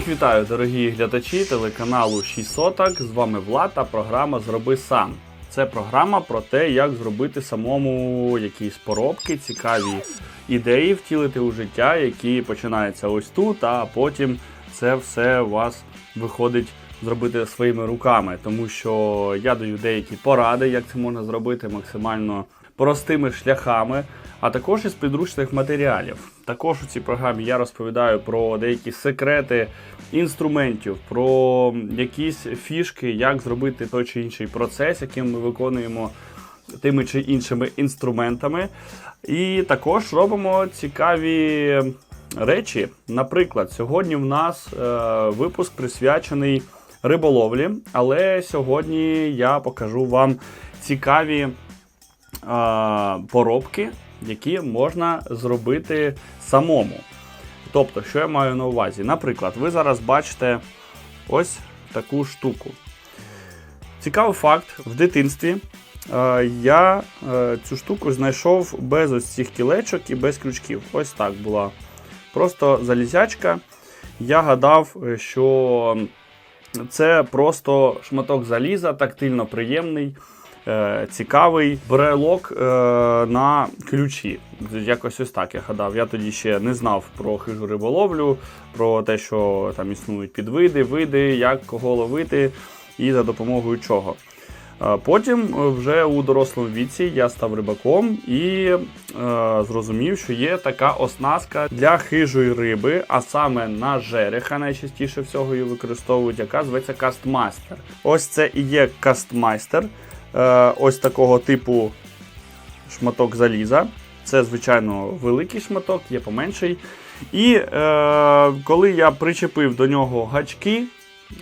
Всіх вітаю, дорогі глядачі телеканалу 6 соток. З вами Влад та програма Зроби сам. Це програма про те, як зробити самому якісь поробки, цікаві ідеї втілити у життя, які починаються ось тут, а потім це все у вас виходить зробити своїми руками. Тому що я даю деякі поради, як це можна зробити максимально простими шляхами, а також із підручних матеріалів. Також у цій програмі я розповідаю про деякі секрети інструментів, про якісь фішки, як зробити той чи інший процес, який ми виконуємо тими чи іншими інструментами. І також робимо цікаві речі. Наприклад, сьогодні в нас е, випуск присвячений риболовлі, але сьогодні я покажу вам цікаві поробки, які можна зробити самому. Тобто, що я маю на увазі? Наприклад, ви зараз бачите ось таку штуку. Цікавий факт: в дитинстві е, я е, цю штуку знайшов без ось цих кілечок і без крючків. Ось так була. Просто залізячка. Я гадав, що це просто шматок заліза, тактильно приємний, е, цікавий брелок е, на ключі. Якось ось так я гадав. Я тоді ще не знав про хижу риболовлю, про те, що там існують підвиди, види, як кого ловити і за допомогою чого. Е, Потім вже у дорослому віці я став рибаком і е, зрозумів, що є така оснастка для хижої риби, а саме на жереха найчастіше всього її використовують, яка зветься кастмайстер. Ось це і є кастмайстер, е, ось такого типу шматок заліза. Це, звичайно, великий шматок, є поменший. І е, коли я причепив до нього гачки,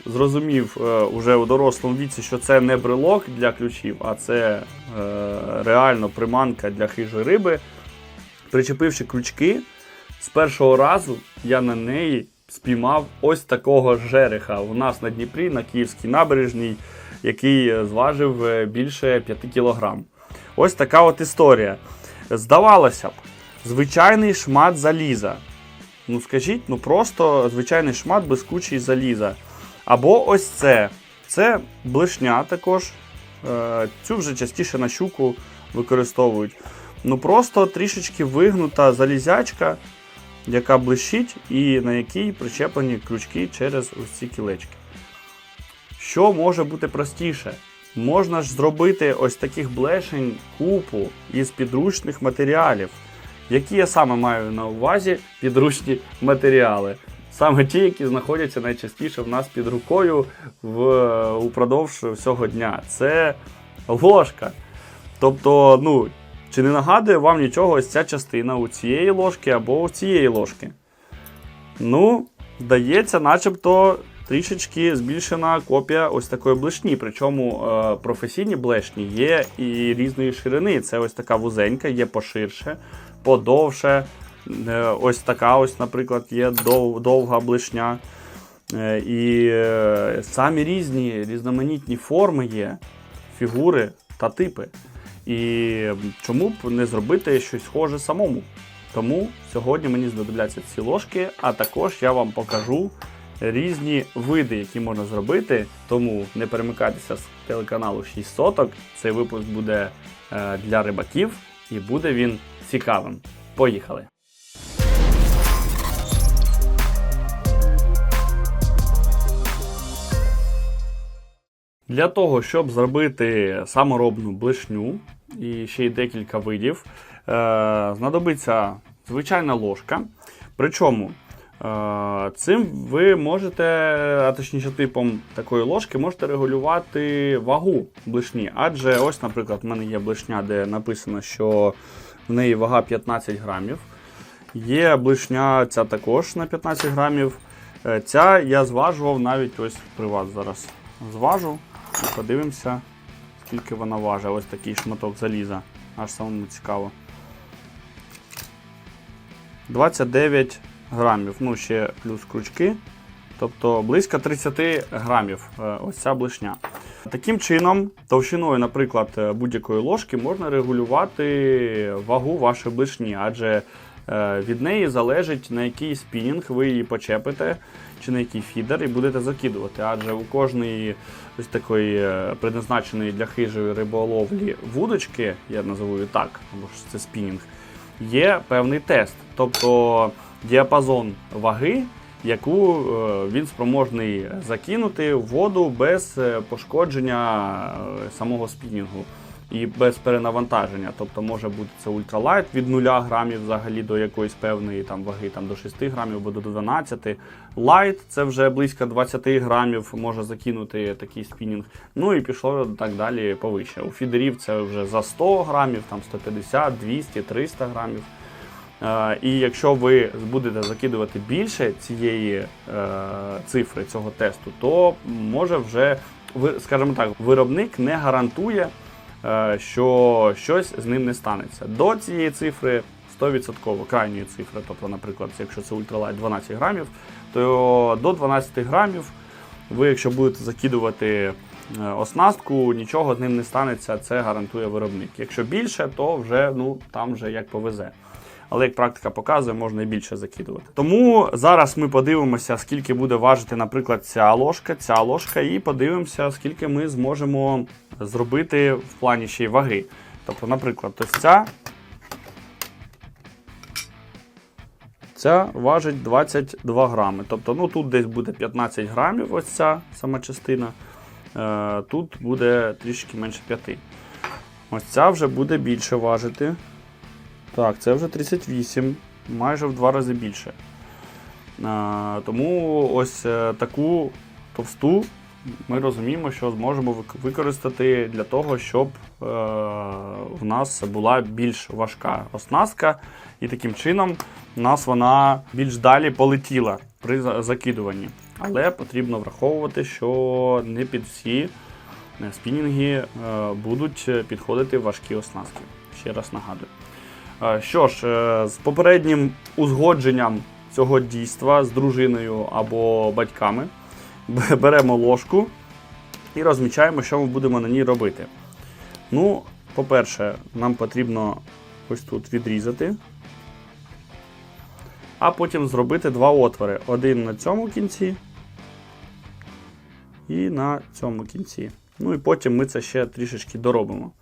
зрозумів е, уже у дорослому віці, що це не брелок для ключів, а це е, реально приманка для хижої риби. Причепивши крючки, з першого разу я на неї спіймав ось такого жереха у нас на Дніпрі, на Київській набережній, який е, зважив е, більше 5 кілограм. Ось така от історія. Здавалося б, звичайний шмат заліза. Ну скажіть, ну просто звичайний шмат блискучий заліза. Або ось це. Це блишня також. Е, Цю вже частіше на щуку використовують. Ну просто трішечки вигнута залізячка, яка блищить, і на якій причеплені крючки через ось ці кілечки. Що може бути простіше? Можна ж зробити ось таких блешень купу із підручних матеріалів. Які я саме маю на увазі підручні матеріали? Саме ті, які знаходяться найчастіше в нас під рукою в, упродовж всього дня. Це ложка. Тобто, ну, чи не нагадує вам нічого ось ця частина у цієї ложки або у цієї ложки? Ну, здається, начебто трішечки збільшена копія ось такої блешні. Причому е, професійні блешні є і різної ширини. Це ось така вузенька, є поширше, подовше. Е, Ось така, ось, наприклад, є дов, довга блишня. Е, І самі різні різноманітні форми є, фігури та типи. І чому б не зробити щось схоже самому? Тому сьогодні мені знадобляться ці ложки, а також я вам покажу різні види, які можна зробити. Тому не перемикайтеся з телеканалу 6 соток. Цей випуск буде е, для рибаків і буде він цікавим. Поїхали! Для того, щоб зробити саморобну блишню і ще й декілька видів, е, знадобиться звичайна ложка. Причому цим ви можете, а точніше типом такої ложки, можете регулювати вагу блишні. Адже ось, наприклад, в мене є блишня, де написано, що в неї вага 15 грамів. Є блишня ця також на 15 грамів. Е, Ця я зважував навіть ось при вас зараз зважу. І подивимося, скільки вона важить. Ось такий шматок заліза. Аж самому цікаво. 29 грамів. Ну, ще плюс крючки. Тобто близько 30 грамів е, ось ця блишня. Таким чином, товщиною, наприклад, е, будь-якої ложки можна регулювати вагу вашої блишні, адже Е, Від неї залежить на який спінінг ви її почепите, чи на який фідер, і будете закидувати. Адже у кожної ось такої предназначеної для хижої риболовлі вудочки, я назову її так, або ж це спінінг, є певний тест, тобто діапазон ваги, яку е, він спроможний закинути в воду без е, пошкодження е, самого спінінгу і без перенавантаження. Тобто може бути це ультралайт від 0 грамів взагалі до якоїсь певної там ваги там, до 6 грамів або до 12. Лайт це вже близько 20 грамів може закинути такий спінінг. Ну і пішло так далі повище. У фідерів це вже за 100 грамів, там 150, 200, 300 грамів. Е, І якщо ви будете закидувати більше цієї е, цифри цього тесту, то може вже скажімо так, виробник не гарантує, е, що щось з ним не станеться. До цієї цифри 100% крайньої цифри, тобто, наприклад, якщо це ультралайт 12 грамів, то до 12 грамів ви, якщо будете закидувати оснастку, нічого з ним не станеться, це гарантує виробник. Якщо більше, то вже ну там вже як повезе. Але як практика показує, можна і більше закидувати. Тому зараз ми подивимося, скільки буде важити, наприклад, ця ложка, ця ложка, і подивимося, скільки ми зможемо зробити в плані ще й ваги. Тобто, наприклад, ось ця. Ця важить 22 грами. Тобто, ну тут десь буде 15 грамів, ось ця сама частина. Е, тут буде трішки менше 5. Ось ця вже буде більше важити. Так, це вже 38, майже в два рази більше. А, тому ось е, таку товсту ми розуміємо, що зможемо використати для того, щоб е, в нас була більш важка оснастка, і таким чином в нас вона більш далі полетіла при закидуванні. Але потрібно враховувати, що не під всі е, спінінги е, будуть підходити важкі оснастки. Ще раз нагадую. Що ж, е, з попереднім узгодженням цього дійства з дружиною або батьками беремо ложку і розмічаємо, що ми будемо на ній робити. Ну, по-перше, нам потрібно ось тут відрізати, а потім зробити два отвори: один на цьому кінці і на цьому кінці. Ну і потім ми це ще трішечки доробимо.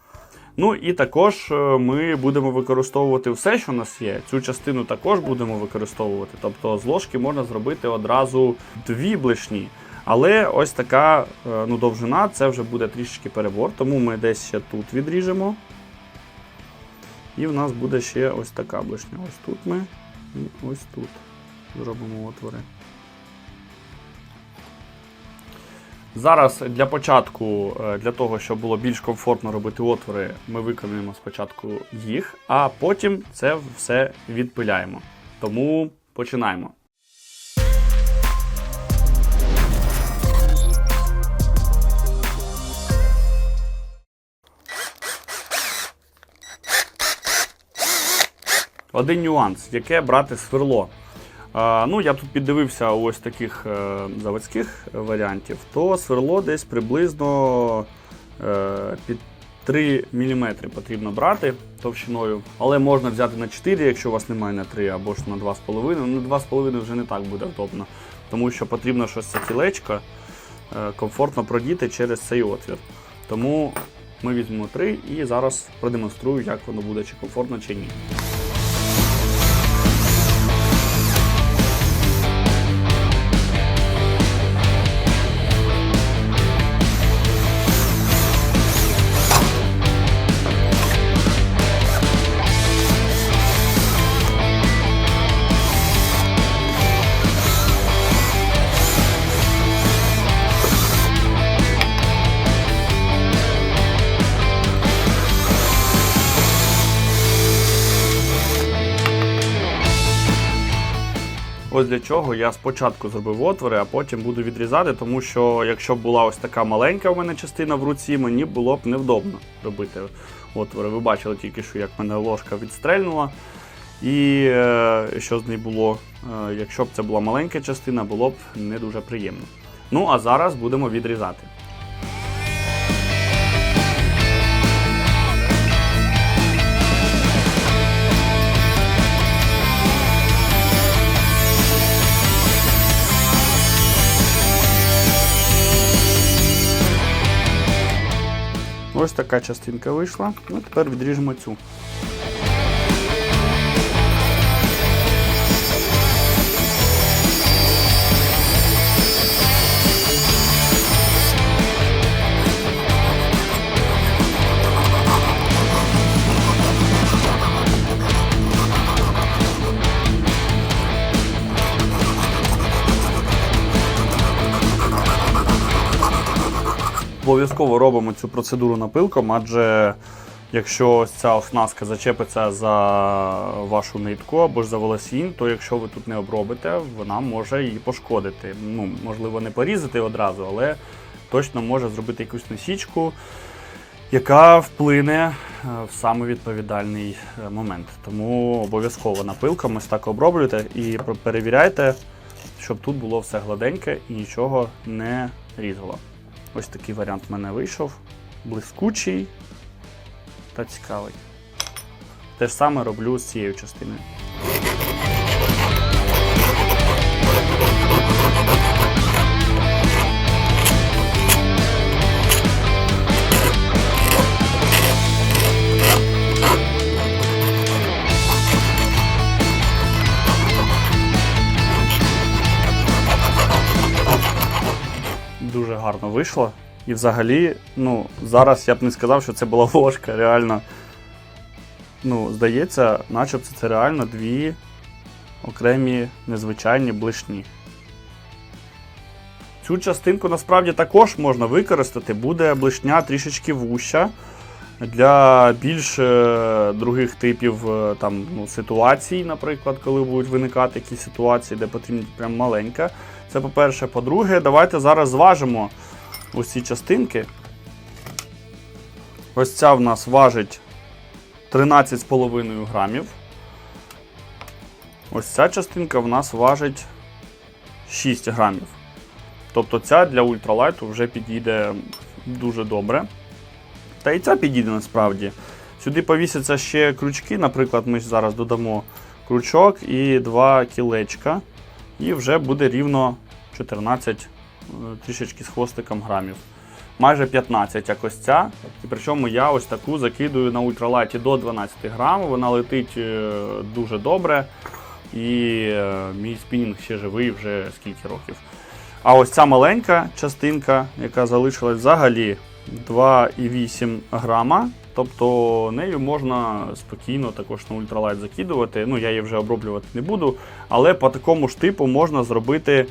Ну і також е, ми будемо використовувати все, що у нас є. Цю частину також будемо використовувати. Тобто з ложки можна зробити одразу дві блешні. Але ось така е, ну, довжина це вже буде трішечки перебор, тому ми десь ще тут відріжемо. І в нас буде ще ось така блешня. Ось тут ми і ось тут зробимо отвори. Зараз для початку, е, для того, щоб було більш комфортно робити отвори, ми виконуємо спочатку їх, а потім це все відпиляємо. Тому починаємо. Один нюанс, яке брати сверло. Ну, я тут піддивився ось таких е, заводських варіантів, то сверло десь приблизно е, під 3 мм потрібно брати товщиною, але можна взяти на 4, якщо у вас немає на 3 або ж на 2,5. Ну, на 2,5 вже не так буде вдобно, тому що потрібно щось це кілечко е, комфортно продіти через цей отвір. Тому ми візьмемо 3 і зараз продемонструю, як воно буде, чи комфортно, чи ні. Ось для чого я спочатку зробив отвори, а потім буду відрізати, тому що якщо б була ось така маленька у мене частина в руці, мені було б невдобно робити отвори. Ви бачили тільки, що як мене ложка відстрельнула. І е, що з нею було, е, якщо б це була маленька частина, було б не дуже приємно. Ну а зараз будемо відрізати. Ось така частинка вийшла. Ну, тепер відріжемо цю. Обов'язково робимо цю процедуру напилком, адже якщо ось ця оснастка зачепиться за вашу нитку або ж за волосінь, то якщо ви тут не обробите, вона може її пошкодити. Ну, можливо, не порізати одразу, але точно може зробити якусь насічку, яка вплине е, в саме відповідальний е, момент. Тому обов'язково напилком ось так оброблюйте і перевіряйте, щоб тут було все гладеньке і нічого не різало. Ось такий варіант в мене вийшов. Блискучий та цікавий. Те ж саме роблю з цією частиною. Гарно вийшло. І взагалі, ну, зараз я б не сказав, що це була ложка, реально. Ну, здається, начебто це реально дві окремі незвичайні блишні. Цю частинку насправді також можна використати, буде блишня трішечки вуща. Для більш е, других типів е, там, ну, ситуацій, наприклад, коли будуть виникати якісь ситуації, де потрібна прям маленька. Це по-перше. По-друге, давайте зараз зважимо ці частинки. Ось ця в нас важить 13,5 грамів. Ось ця частинка в нас важить 6 грамів. Тобто ця для ультралайту вже підійде дуже добре. Та і ця підійде насправді. Сюди повісяться ще крючки, наприклад, ми зараз додамо крючок і два кілечка. І вже буде рівно 14 е, трішечки з хвостиком грамів. Майже 15 як ось ця. Причому я ось таку закидую на ультралайті до 12 грам. Вона летить е, дуже добре. І е, мій спінінг ще живий вже скільки років. А ось ця маленька частинка, яка залишилась взагалі 2,8 грама. Тобто нею можна спокійно також на ультралайт закидувати. Ну, я її вже оброблювати не буду. Але по такому ж типу можна зробити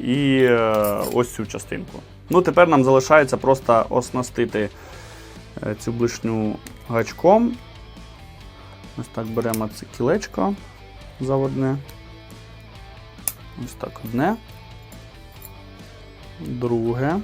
і е, ось цю частинку. Ну, Тепер нам залишається просто оснастити е, цю блишню гачком. Ось так беремо це кілечко заводне. Ось так одне. Друге.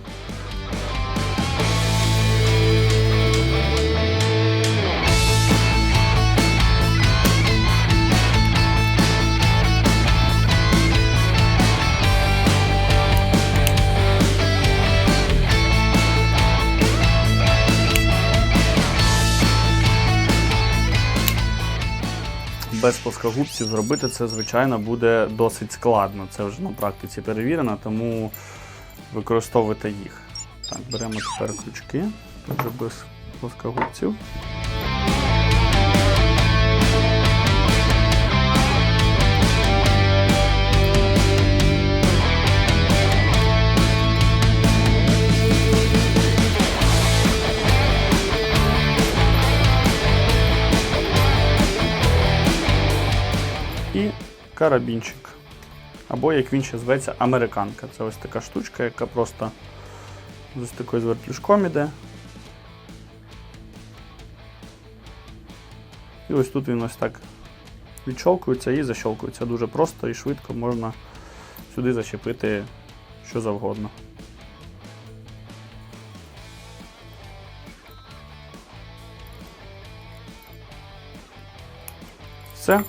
Без плоскогубців зробити це, звичайно, буде досить складно. Це вже на практиці перевірено, тому використовуйте їх. Так, беремо тепер крючки, без плоскогубців. Карабінчик. Або, як він ще зветься, американка. Це ось така штучка, яка просто з ось такою звертлюжком іде. І ось тут він ось так відщолкується і защолкується. Дуже просто і швидко можна сюди зачепити що завгодно. Все.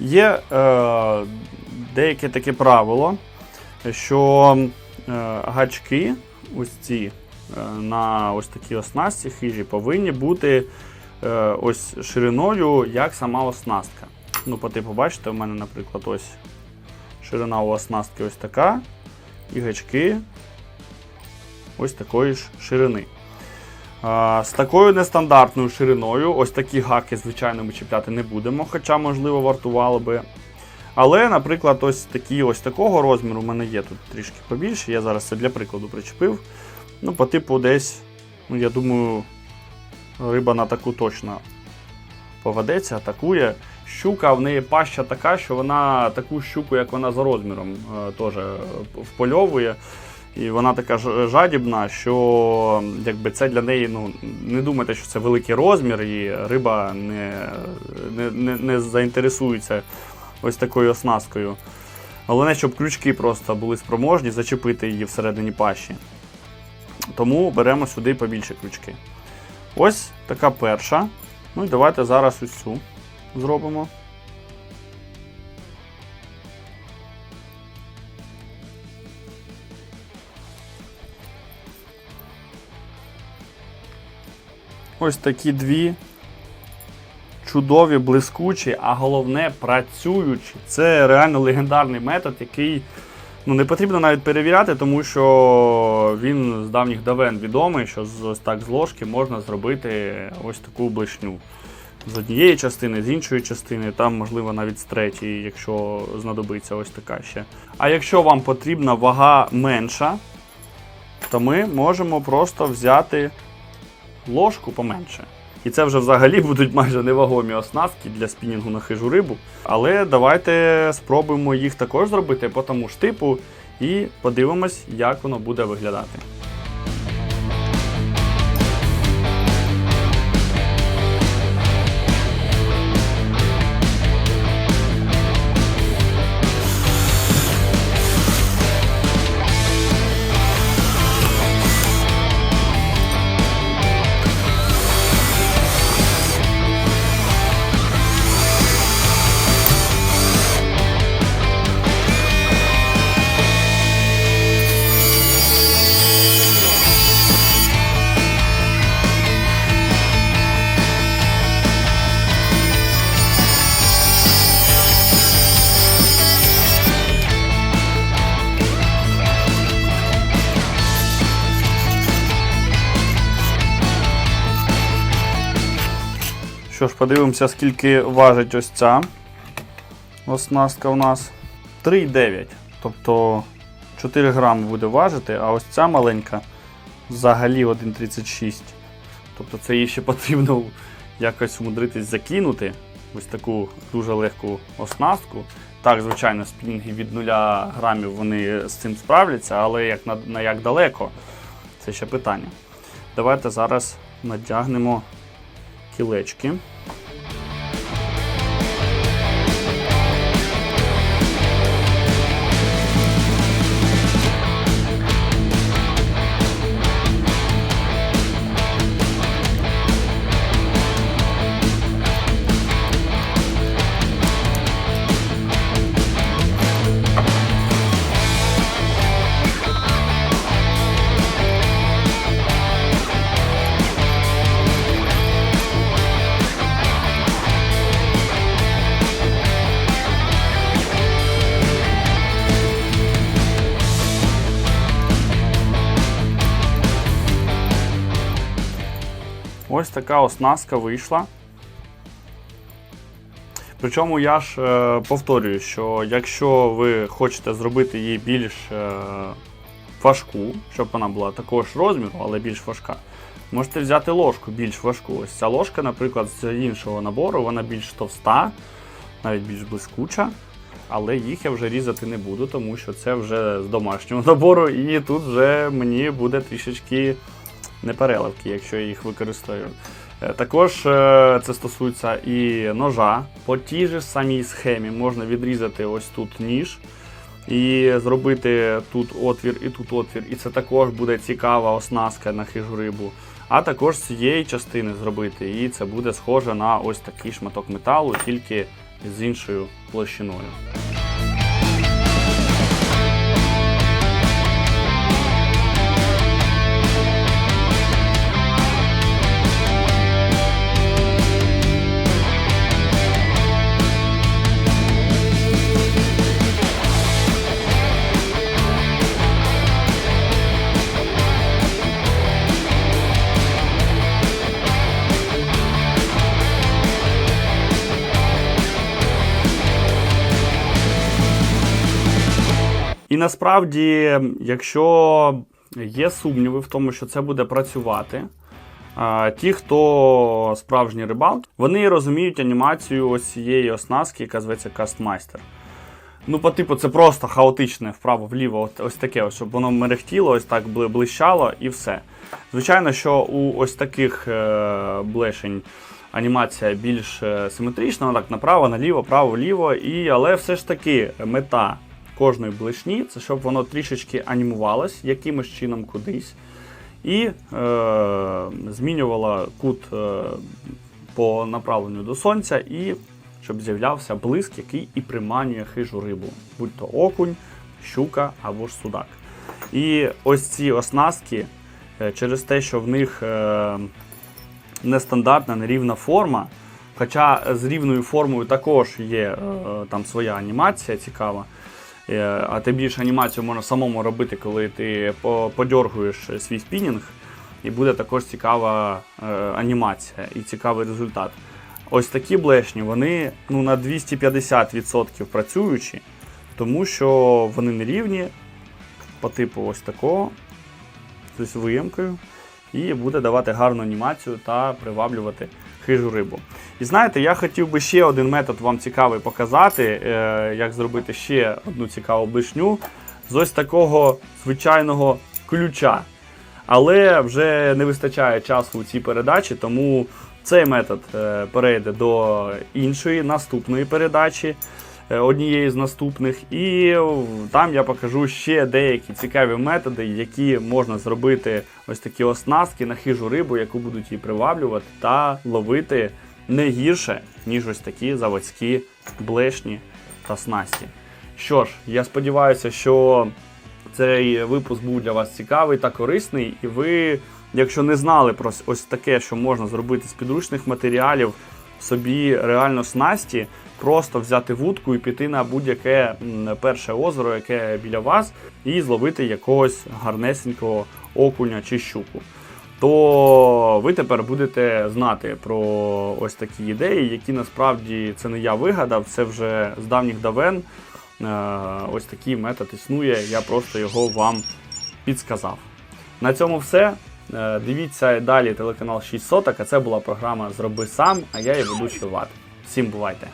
Є е, деяке таке правило, що е, гачки ось ці е, на ось такій оснастці хижі повинні бути е, ось шириною, як сама оснастка. Ну, по типу, бачите, у мене, наприклад, ось ширина у оснастки ось така, і гачки ось такої ж ширини. З такою нестандартною шириною, ось такі гаки, звичайно, ми чіпляти не будемо, хоча, можливо, вартувало би. Але, наприклад, ось такі ось такого розміру у мене є тут трішки побільше. Я зараз це для прикладу причепив. Ну, по типу десь, ну, я думаю, риба на таку точно поведеться, атакує. Щука в неї паща така, що вона таку щуку, як вона за розміром, е, теж е, впольовує. І вона така жадібна, що якби це для неї, ну не думайте, що це великий розмір, і риба не, не, не, не заінтересується ось такою оснасткою. Головне, щоб крючки просто були спроможні зачепити її всередині пащі. Тому беремо сюди побільше крючки. Ось така перша. Ну і давайте зараз ось цю зробимо. Ось такі дві чудові, блискучі, а головне працюючі. Це реально легендарний метод, який ну, не потрібно навіть перевіряти, тому що він з давніх давен відомий, що з, ось так з ложки можна зробити ось таку блишню. З однієї частини, з іншої частини, там, можливо, навіть з третьої, якщо знадобиться ось така ще. А якщо вам потрібна вага менша, то ми можемо просто взяти ложку поменше. І це вже взагалі будуть майже невагомі оснастки для спінінгу на хижу рибу. Але давайте спробуємо їх також зробити по тому ж типу і подивимось, як воно буде виглядати. Подивимося, скільки важить ось ця оснастка у нас. 3,9. Тобто 4 грами буде важити, а ось ця маленька взагалі 1,36. Тобто це їй ще потрібно якось умудритись закинути. Ось таку дуже легку оснастку. Так, звичайно, спінінги від 0 грамів вони з цим справляться, але як на, на як далеко, це ще питання. Давайте зараз надягнемо кілечки. Ось така оснастка вийшла. Причому я ж е, повторюю, що якщо ви хочете зробити її більш е, важку, щоб вона була такого ж розміру, але більш важка, можете взяти ложку більш важку. Ось ця ложка, наприклад, з іншого набору, вона більш товста, навіть більш блискуча. Але їх я вже різати не буду, тому що це вже з домашнього набору, і тут вже мені буде трішечки непереливки, якщо я їх використаю. Е, Також е, це стосується і ножа. По тій же самій схемі можна відрізати ось тут ніж і зробити тут отвір і тут отвір. І це також буде цікава оснастка на хижу рибу. А також з цієї частини зробити, і це буде схоже на ось такий шматок металу, тільки з іншою площиною. Насправді, якщо є сумніви в тому, що це буде працювати, ті, хто справжні рибалки, вони розуміють анімацію ось цієї оснастки, яка зветься Castmaster. Ну, по типу, це просто хаотичне вправо-вліво, ось таке, ось, щоб воно мерехтіло, ось так блищало і все. Звичайно, що у ось таких е, блешень анімація більш е, симетрична, так направо, наліво, право, вліво, і, але все ж таки мета кожної блешні це щоб воно трішечки анімувалось якимось чином кудись. І е, змінювала кут е, по направленню до сонця, і щоб з'являвся блиск, який і приманює хижу рибу, будь то окунь, щука або ж судак. І ось ці оснастки, е, через те, що в них е, нестандартна, нерівна форма. Хоча з рівною формою також є е, там своя анімація цікава. Е, А тим більше анімацію можна самому робити, коли ти по- подьоргуєш свій спінінг, і буде також цікава е, анімація і цікавий результат. Ось такі блешні, вони ну, на 250% працюючі, тому що вони не рівні по типу ось такого, з виємкою, і буде давати гарну анімацію та приваблювати хижу рибу. І знаєте, я хотів би ще один метод вам цікавий показати, е, як зробити ще одну цікаву блишню з ось такого звичайного ключа. Але вже не вистачає часу у цій передачі, тому цей метод е, перейде до іншої наступної передачі, е, однієї з наступних. І там я покажу ще деякі цікаві методи, які можна зробити ось такі оснастки на хижу рибу, яку будуть її приваблювати та ловити не гірше, ніж ось такі заводські блешні та снасті. Що ж, я сподіваюся, що цей випуск був для вас цікавий та корисний, і ви, якщо не знали про ось таке, що можна зробити з підручних матеріалів, собі реально снасті, просто взяти вудку і піти на будь-яке перше озеро, яке біля вас, і зловити якогось гарнесенького окуня чи щуку. То ви тепер будете знати про ось такі ідеї, які насправді це не я вигадав, це вже з давніх давен. Е, Ось такий метод існує, я просто його вам підсказав. На цьому все. Е, Дивіться далі телеканал 6 соток, а це була програма Зроби сам, а я її ведучий Влад. Всім бувайте!